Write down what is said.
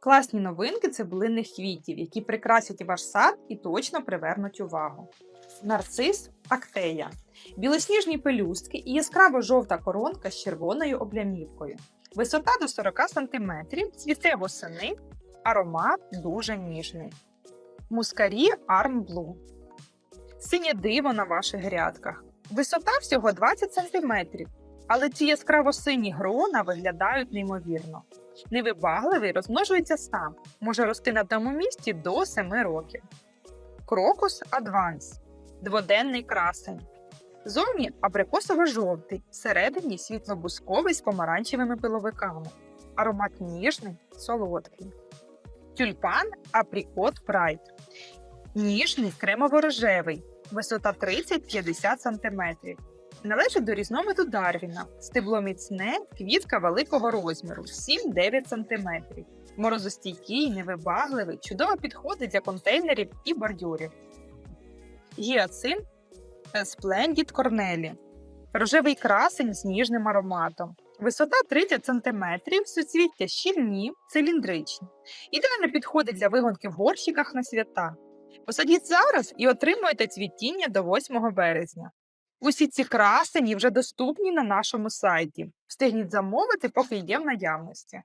Класні новинки цибулинних квітів, які прикрасять ваш сад і точно привернуть увагу. Нарцис актея. Білосніжні пелюстки і яскраво жовта коронка з червоною облямівкою. Висота до 40 см, цвіте восени, аромат дуже ніжний. Мускарі Blue. Синє диво на ваших грядках. Висота всього 20 см, але ці яскраво сині грона виглядають неймовірно. Невибагливий розмножується сам, може рости на тому місці до 7 років. Крокус Адванс дводенний красень. Зовні абрикосово-жовтий, всередині світло-бусковий з помаранчевими пиловиками. Аромат ніжний, солодкий. Тюльпан Апрікот Прайд. Ніжний кремово-рожевий, висота 30-50 см. Належить до різновиду Дарвіна. Стебло міцне, квітка великого розміру 7-9 см. Морозостійкий, невибагливий, чудово підходить для контейнерів і бордюрів. Гіацин Splendid Corneli. Рожевий красень з ніжним ароматом. Висота 30 см, суцвіття щільні, циліндричні. Ідеально підходить для вигонки в горщиках на свята. Посадіть зараз і отримуєте цвітіння до 8 березня. Усі ці красені вже доступні на нашому сайті. Встигніть замовити, поки є в наявності.